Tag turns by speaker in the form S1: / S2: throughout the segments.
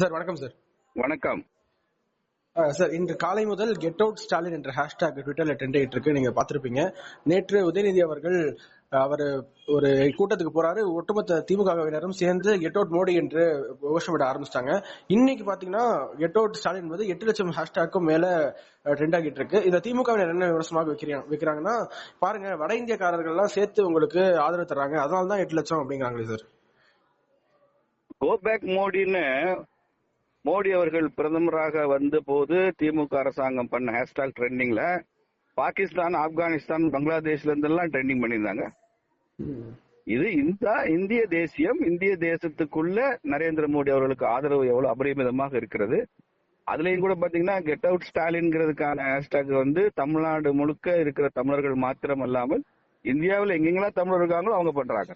S1: Sir வணக்கம் sir.
S2: வணக்கம்.
S1: Sir இன்று காலை முதல் கெட் அவுட் ஸ்டாலின் என்ற ஹேஷ்டாக் ட்விட்டர்ல ட்ரெண்ட் ஆயிட்டு இருக்கு. நீங்க பார்த்திருப்பீங்க. நேற்று உதயநிதி அவர்கள் அவர் ஒரு கூட்டத்துக்கு போறாரு. ஒட்டுமொத்த திமுகவினரும் சேர்ந்து கெட் அவுட் மோடி என்று கோஷமிட ஆரம்பிச்சிட்டாங்க. இன்னைக்கு பாத்தீங்கன்னா கெட் அவுட் ஸ்டாலின் என்பது எட்டு லட்சம் ஹேஷ்டாக்கும் மேல ட்ரெண்ட் ஆகிட்டு இருக்கு. இந்த திமுகவினர் என்ன விமர்சனமாக வைக்கிறாங்க வைக்கிறாங்கன்னா பாருங்க வட இந்தியக்காரர்கள் எல்லாம் சேர்த்து உங்களுக்கு ஆதரவு தர்றாங்க. அதனால தான் எட்டு லட்சம் அப்படிங்கிறாங்களே சார்.
S2: கோ பேக் மோடின்னு மோடி அவர்கள் பிரதமராக வந்த போது திமுக அரசாங்கம் பண்ண ஹேஷ்டாக் ட்ரெண்டிங்ல பாகிஸ்தான் ஆப்கானிஸ்தான் பங்களாதேஷ்ல இருந்தெல்லாம் ட்ரெண்டிங் பண்ணியிருந்தாங்க. இது இந்த இந்திய தேசியம் இந்திய தேசத்துக்குள்ள நரேந்திர மோடி அவர்களுக்கு ஆதரவு எவ்வளவு அபரிமிதமாக இருக்கிறது. அதுலயும் கூட பாத்தீங்கன்னா கெட் அவுட் ஸ்டாலின்ங்கிறதுக்கான ஹேஷ்டாக் வந்து தமிழ்நாடு முழுக்க இருக்கிற தமிழர்கள் மாத்திரம் அல்லாமல் இந்தியாவில் எங்கெங்கெல்லாம் தமிழர் இருக்காங்களோ அவங்க பண்றாங்க.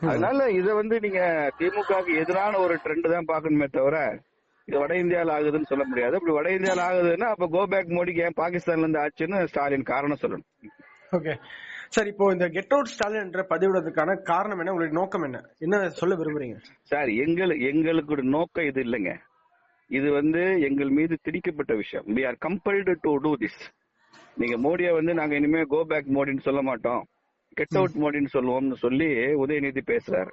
S2: அதனால இத வந்து நீங்க திமுகவுக்கு எதிரான ஒரு ட்ரெண்ட் தான் பார்க்கணுமே தவிர இது வட இந்தியாவில் ஆகுதுன்னு சொல்ல முடியாது. அப்படி வட இந்தியாவில் ஆகுதுன்னா அப்ப கோ பேக் மோடிக்கு ஏன் பாகிஸ்தான்ல இருந்து ஆச்சுன்னு ஸ்டாலின் காரணம் சொல்லணும்.
S1: ஓகே. சார் இப்போ இந்த கெட் அவுட் ஸ்டாலின் என்ற பதிவிடுறதுக்கான காரணம் என்ன? உங்களுடைய நோக்கம் என்ன? என்ன சொல்ல விரும்புறீங்க?
S2: சார் எங்கள் எங்களுக்கு நோக்கம் இது இல்லைங்க. இது வந்து எங்கள் மீது திணிக்கப்பட்ட விஷயம். We are compelled to do this நீங்க மோடியை வந்து நாங்க இனிமே கோ பேக் மோடின்னு சொல்ல மாட்டோம். கெட் அவுட் மோடின்னு சொல்லுவோம்னு சொல்லி உதயநிதி பேசுறாரு.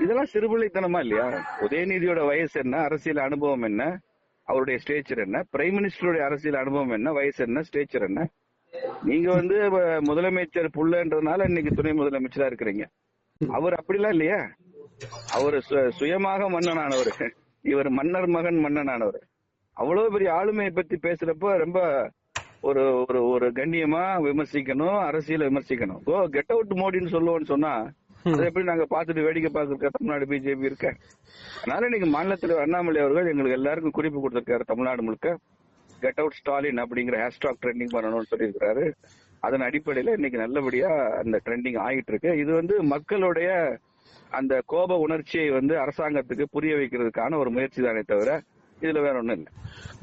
S2: இதெல்லாம் சிறுபிள்ளைத்தனமா இல்லையா? உதயநிதியோட வயசு என்ன? அரசியல் அனுபவம் என்ன? அவருடைய ஸ்டேச்சர் என்ன? பிரைம் மினிஸ்டருடைய அரசியல் அனுபவம் என்ன? வயசு என்ன? ஸ்டேச்சர் என்ன? நீங்க வந்து முதலமைச்சர் புள்ளன்றதுனால இன்னைக்கு துணை முதலமைச்சரா இருக்கிறீங்க. அவர் அப்படிலாம் இல்லையா? அவர் சுயமாக மன்னனானவர். இவர் மன்னர் மகன் மன்னனானவர். அவ்வளவு பெரிய ஆளுமையை பத்தி பேசுறப்ப ரொம்ப ஒரு ஒரு ஒரு கண்ணியமா விமர்சிக்கணும் அரசியலை விமர்சிக்கணும். கோ கெட் அவுட் மோடின்னு சொல்லுவோம்னு சொன்னா அதை எப்படி நாங்க பார்த்துட்டு வேடிக்கை பார்க்க தமிழ்நாடு பிஜேபி இருக்க? அதனால இன்னைக்கு மாநில தலைவர் அண்ணாமலை அவர்கள் எங்களுக்கு எல்லாருக்கும் குறிப்பு கொடுத்திருக்காரு தமிழ்நாடு முழுக்க. கெட் அவுட் ஸ்டாலின் அப்படிங்கிற ஹேஷ்டாக் ட்ரெண்டிங் பண்ணணும்னு சொல்லியிருக்காரு அதன் அடிப்படையில இன்னைக்கு நல்லபடியா அந்த ட்ரெண்டிங் ஆகிட்டு இருக்கு இது வந்து மக்களுடைய அந்த கோப உணர்ச்சியை வந்து அரசாங்கத்துக்கு புரிய வைக்கிறதுக்கான ஒரு முயற்சி தானே தவிர இதுல வேற ஒண்ணும் இல்லை.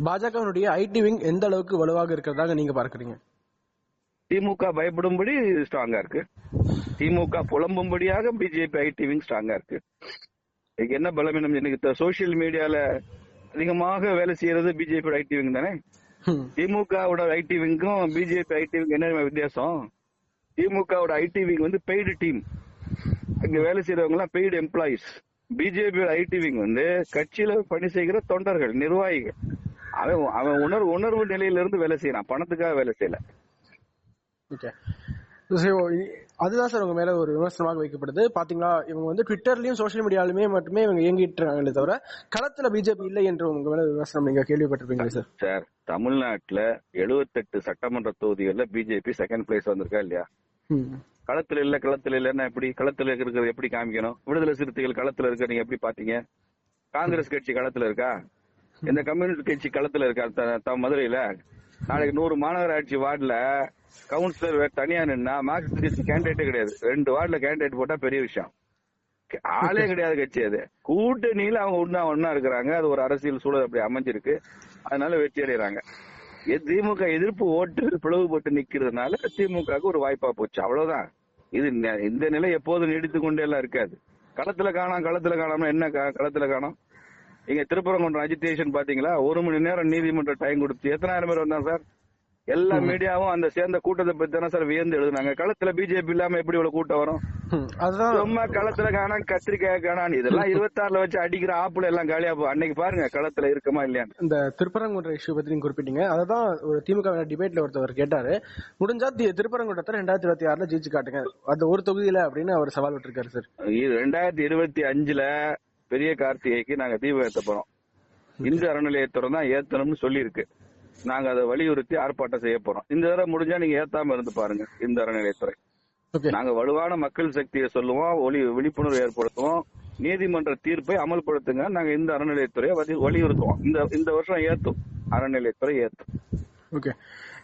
S1: பாஜகவினுடைய ஐடி விங் எந்த அளவுக்கு வலுவாக இருக்கிறதாக நீங்க பார்க்கறீங்க?
S2: திமுக பயப்படும்படி ஸ்ட்ராங்கா இருக்கு. திமுக புலம்பும்படியாக பிஜேபி ஐடி விங் ஸ்ட்ராங்கா இருக்கு. இதுக்கு என்ன பலவீனம் எனக்கு சோசியல் மீடியால அதிகமாக வேலை செய்யறது பிஜேபி ஐடி விங் தானே. திமுகவோட ஐடி விங்கும் பிஜேபி ஐடி விங் என்ன வித்தியாசம்? திமுகவோட ஐடி விங் வந்து பெய்டு டீம் அங்க வேலை செய்யறவங்க எல்லாம் paid employees BJP IT wing வந்து கட்சியில பணி செய்கிற தொண்டர்கள் நிர்வாகிகள். அவன் அவன் உணர்வு உணர்வு நிலையில இருந்து வேலை செய்யறான். பணத்துக்காக வேலை செய்யல.
S1: அதுதான் சார் உங்க மேல ஒரு விமர்சனமாக வைக்கப்படுது. பாத்தீங்களா இவங்க வந்து ட்விட்டர்லயும் சோஷியல் மீடியாலுமே மட்டுமே இவங்க இயங்கிட்டு இருக்காங்களே தவிர களத்துல பிஜேபி இல்லை என்று உங்க மேல விமர்சனம் நீங்க கேள்விப்பட்டிருப்பீங்களே சார்?
S2: சார் தமிழ்நாட்டுல 78 சட்டமன்ற தொகுதிகள்ல பிஜேபி செகண்ட் பிளேஸ் வந்திருக்கா இல்லையா. களத்துல இல்ல களத்துல இல்லன்னா எப்படி? களத்துல இருக்கிறது எப்படி காமிக்கணும்? விடுதலை சிறுத்தைகள் களத்துல இருக்க நீங்க எப்படி பாத்தீங்க? காங்கிரஸ் கட்சி களத்துல இருக்கா? இந்த கம்யூனிஸ்ட் கட்சி களத்துல இருக்கா? த- மதுரையில? நாளைக்கு நூறு மாநகராட்சி வார்டுல கவுன்சிலர் வேற தனியா நின்னா மார்க்சிஸ்ட் கட்சி கேண்டிடேட்டே கிடையாது. ரெண்டு வார்டுல கேண்டிடேட் போட்டா பெரிய விஷயம். ஆளே கிடையாது கட்சி அது. கூட்டணியில அவங்க ஒண்ணா ஒண்ணா இருக்கிறாங்க. அது ஒரு அரசியல் சூழல் அப்படி அமைஞ்சிருக்கு. அதனால வெற்றி அடைகிறாங்க திமுக எதிர்ப்பு ஓட்டு பிளவுபட்டு நிக்கிறதுனால திமுகவுக்கு ஒரு வாய்ப்பா போச்சு. அவ்வளவுதான். இது இந்த நிலை எப்போதும் நீடித்து கொண்டே எல்லாம் இருக்காது. களத்துல காணாம களத்துல காணாம என்ன களத்துல காணோம்? இங்க திருப்பரங்குன்றம் அஜிடேஷன் பாத்தீங்களா? ஒரு மணி நேரம் நீதிமன்ற டைம் கொடுத்து எத்தனாயிரம் பேர் வந்தாங்க சார்? எல்லா மீடியாவும் அந்த சேர்ந்த கூட்டத்தை பத்தி தானே சார் வியந்து எழுதுனாங்க. களத்துல பிஜேபி இல்லாம எப்படி இவ்வளவு கூட்டம் வரும்.
S1: அதுதான்.
S2: சும்மா களத்துல காணாம் கத்திரிக்காய் காணாம் இதெல்லாம் இருபத்தாறுல வச்சு அடிக்கிற ஆப்புல எல்லாம் காலியா அன்னைக்கு பாருங்க களத்துல இருக்குமா இல்லையான்னு.
S1: இந்த திருப்பரங்குன்ற இஷ்யூ பத்தி நீங்க குறிப்பிட்டீங்க. அததான் ஒரு திமுக டிபேட்ல ஒருத்தவர் கேட்டாரு. முடிஞ்சா தி- திருப்பரங்குன்றத்தை ரெண்டாயிரத்தி இருபத்தி ஆறுல ஜெயிச்சு காட்டுங்க. அந்த ஒரு தொகுதியில அப்படின்னு அவர் சவால் விட்டுருக்காரு சார்.
S2: இது ரெண்டாயிரத்தி இருபத்தி அஞ்சுல பெரிய கார்த்திகைக்கு நாங்க தீபம் ஏத்த போறோம். இந்து அறநிலையத்துறை தான் ஏத்தணும்னு சொல்லியிருக்கு. நாங்க அதை வலியுறுத்தி ஆர்ப்பாட்டம் செய்ய போறோம். இந்த தடவை முடிஞ்சா நீங்க ஏத்தாம இருந்து பாருங்க இந்த அறநிலையத்துறை. நாங்க வலுவான மக்கள் சக்தியை சொல்லுவோம் ஒளி விழிப்புணர்வு ஏற்படுத்துவோம். நீதிமன்ற தீர்ப்பை அமல்படுத்துங்க நாங்க இந்த அறநிலையத்துறையை வலி- வலியுறுத்துவோம். இந்த இந்த வருஷம் ஏத்தும். அறநிலையத்துறை ஏத்தும்.
S1: ஓகே.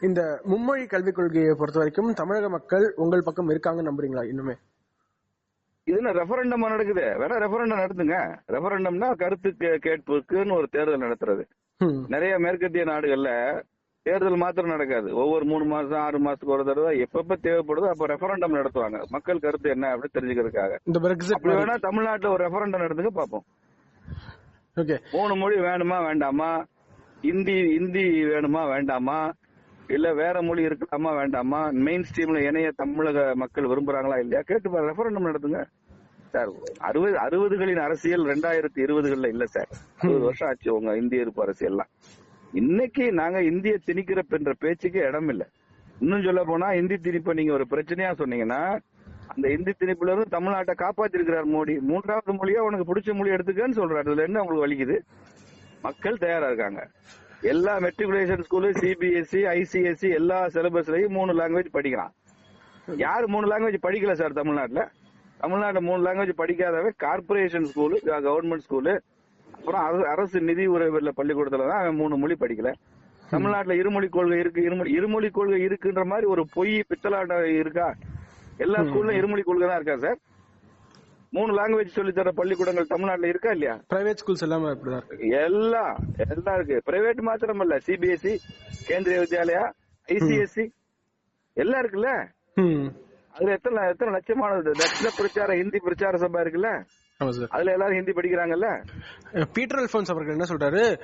S1: இந்த மும்மொழி கல்விக் கொள்கையை பொறுத்த வரைக்கும் தமிழக மக்கள் உங்கள் பக்கம் இருக்காங்கன்னு நம்புறீங்களா இன்னுமே?
S2: இது என்ன ரெஃபரண்டமா நடக்குது? வேணா ரெஃபரண்டம் நடத்துங்க. ரெஃபரண்டம்னா கருத்து கேட்புக்குன்னு ஒரு தேர்தல் நடத்துறது. நிறைய மேற்கத்திய நாடுகள்ல தேர்தல் மாத்திரம் நடக்காது. ஒவ்வொரு மூணு மாசம் ஆறு மாசத்துக்கு ஒரு தடவை எப்பப்ப தேவைப்படுதோ அப்ப ரெஃபரண்டம் நடத்துவாங்க. மக்கள் கருத்து என்ன அப்படின்னு தெரிஞ்சுக்கிறதுக்காக.
S1: இந்த பிரெக்சிட்
S2: வேணா தமிழ்நாட்டுல ஒரு ரெஃபரண்டம் நடத்துங்க பாப்போம் மூணு மொழி வேணுமா வேண்டாமா? இந்தி இந்தி வேணுமா வேண்டாமா? இல்ல வேற மொழி இருக்கலாமா வேண்டாமா? மெயின் ஸ்ட்ரீம்ல இணைய தமிழக மக்கள் விரும்புறாங்களா இல்லையா? கேட்டு ரெஃபரண்டம் நடத்துங்க. சார் அறுபது அறுபதுகளின் அரசியல் ரெண்டாயிரத்தி இருபதுகள்ல இல்ல சார். அறுபது வருஷம் ஆச்சு உங்க இந்திய இருப்பு அரசியல்லாம். இன்னைக்கு நாங்க இந்திய திணிக்கிறப்ப என்ற பேச்சுக்கு இடம் இல்ல. இன்னும் சொல்ல போனா இந்தி திணிப்பை நீங்க ஒரு பிரச்சனையா சொன்னீங்கன்னா அந்த இந்தி திணிப்புல இருந்து தமிழ்நாட்டை காப்பாத்திருக்கிறார் மோடி. மூன்றாவது மொழியா உனக்கு பிடிச்ச மொழி எடுத்துக்கன்னு சொல்றாரு. இதுல என்ன உங்களுக்கு வலிக்குது? மக்கள் தயாரா இருக்காங்க. எல்லா மெட்ரிகுலேஷன் ஸ்கூலு சிபிஎஸ்சி ஐசிஎஸ்சி எல்லா சிலபஸ்லயும் மூணு லாங்குவேஜ் படிக்கிறான் யார் மூணு லாங்குவேஜ் படிக்கல சார் தமிழ்நாட்டுல? தமிழ்நாட்டுல மூணு லாங்குவேஜ் படிக்காதவே கார்பரேஷன் ஸ்கூலு கவர்மெண்ட் ஸ்கூலு அப்புறம் அரசு- நிதி உறவுல பள்ளிக்கூடத்துல தான் அவன் மூணு மொழி படிக்கல. தமிழ்நாட்டுல இருமொழி கொள்கை இருக்கு இருமொழி இருமொழி கொள்கை இருக்குன்ற மாதிரி ஒரு பொய் பித்தலாட்டம் இருக்கா? எல்லா ஸ்கூல்ல இருமொழி கொள்கை தான் இருக்கா சார் மூணு லாங்குவேஜ் சொல்லி தர பள்ளிக்கூடங்கள் தமிழ்நாட்டுல இருக்கா இல்லையா?
S1: பிரைவேட் ஸ்கூல்ஸ் எல்லாமே அப்படிதான்
S2: எல்லாம் எல்லாம் இருக்கு. பிரைவேட் மாத்திரம் இல்ல சிபிஎஸ்இ கேந்திரிய வித்யாலயா ஐசிஎஸ்சி எல்லாம் இருக்குல்ல? அதுல எத்தனை எத்தனை லட்சமான லட்ச பிரச்சார ஹிந்தி பிரச்சார சபா இருக்குல்ல? அதுல எல்லாரும் ஹிந்தி படிக்கிறாங்கல்ல?
S1: பீட்டர் அல்போன்ஸ் அவர்கள் என்ன சொல்றாரு?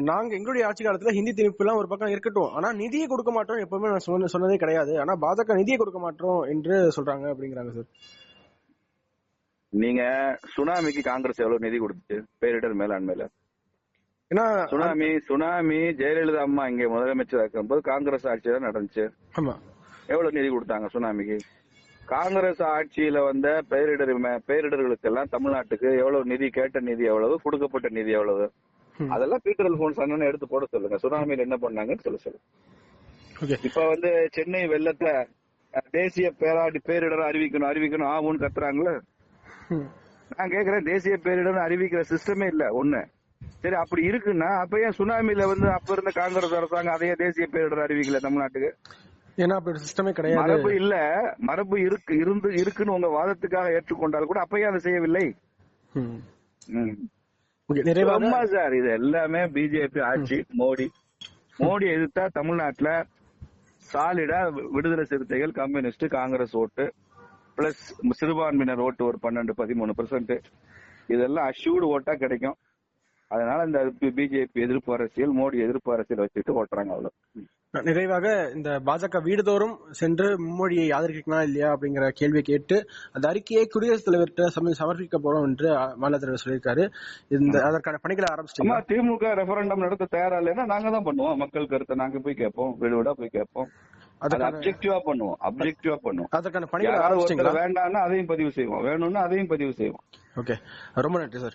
S1: நாங்க எங்களுடைய ஆட்சி காலத்துல ஹிந்தி திணிப்பு எல்லாம் ஒரு பக்கம் இருக்கட்டும். ஆனா நிதியை கொடுக்க மாட்டோம் எப்பவுமே நான் சொன்ன- சொன்னதே கிடையாது. ஆனா பாஜக நிதியை கொடுக்க மாட்டோம் என்று சொல்றாங்க அப்படிங்கிறாங்க சார்.
S2: நீங்க சுனாமிக்கு காங்கிரஸ் எவ்வளவு நிதி கொடுத்துச்சு? பேரிடர் மேலாண்மையில.
S1: ஏன்னா
S2: சுனாமி சுனாமி ஜெயலலிதா அம்மா இங்க முதலமைச்சர் இருக்கும்போது காங்கிரஸ் ஆட்சி தான் நடந்துச்சு.
S1: ஆமா.
S2: எவ்வளவு நிதி கொடுத்தாங்க சுனாமிக்கு? காங்கிரஸ் ஆட்சியில வந்த பேரிடர் பேரிடர்களுக்கு எல்லாம் தமிழ்நாட்டுக்கு எவ்வளவு நிதி கேட்ட நிதி எவ்வளவு கொடுக்கப்பட்ட நிதி எவ்வளவு. அதெல்லாம் பீட்டர் அல்போன்ஸ் அண்ணன் எடுத்து போட சொல்லுங்க. சுனாமியில என்ன பண்ணாங்கன்னு சொல்ல சொல்லுங்க இப்ப வந்து சென்னை வெள்ளத்தை தேசிய பேராடி பேரிடர் அறிவிக்கணும் அறிவிக்கணும் ஆகும்னு கத்துறாங்களே. நான் கேக்குறேன் தேசிய பேரிடர் அறிவிக்கிற சிஸ்டமே இல்ல ஒண்ணு. சரி அப்படி இருக்குன்னா அப்ப ஏன் சுனாமில வந்து அப்ப இருந்த காங்கிரஸ் அரசாங்கம் அதையே தேசிய பேரிடர் அறிவிக்கல தமிழ்நாட்டுக்கு?
S1: ஏன்னா அப்படி ஒரு சிஸ்டமே கிடையாது.
S2: மரபு இல்ல. மரபு இருக்கு இருந்து இருக்குன்னு உங்க வாதத்துக்காக ஏற்றுக்கொண்டால் கூட அப்பயே அதை செய்யவில்லை. சும்மா சார் இது எல்லாமே பிஜேபி ஆட்சி மோடி. மோடி எதிர்த்தா தமிழ்நாட்டுல சாலிடா விடுதலை சிறுத்தைகள் கம்யூனிஸ்ட் காங்கிரஸ் ஓட்டு பிளஸ் சிறுபான்மையினர் ஓட்டு ஒரு பன்னெண்டு பதிமூணு பெர்சென்ட் இதெல்லாம் அஷ்யூர்டு ஓட்டா கிடைக்கும். அதனால இந்த பிஜேபி எதிர்ப்பு அரசியல் மோடி எதிர்ப்பு அரசியல் வச்சுட்டு ஓட்டுறாங்க அவ்வளவு.
S1: நிறைவாக இந்த பாஜக வீடுதோறும் சென்று மும்மொழியை ஆதரிக்கலாம் இல்லையா அப்படிங்கிற கேள்வியை கேட்டு அந்த அறிக்கையை குடியரசுத் தலைவர்கிட்ட சம- சமர்ப்பிக்க போறோம் என்று மாநில தலைவர் சொல்லியிருக்காரு. இந்த அதற்கான பணிகளை
S2: அம்மா
S1: ஆரம்பிச்சிட்டீங்களா
S2: திமுக ரெஃபரண்டம் நடத்த தயாரா இல்லைன்னா நாங்க தான் பண்ணுவோம். மக்கள் கருத்தை நாங்க போய் கேட்போம். வீடு வீடா போய் கேட்போம். அப்ஜெக்டிவா பண்ணுவோம். அப்ஜெக்டிவா பண்ணுவோம்.
S1: அதற்கான பணிகளை
S2: வேண்டாம்னா அதையும் பதிவு செய்வோம். வேணும்னா அதையும் பதிவு செய்வோம்.
S1: ஓகே. ரொம்ப நன்றி சார்.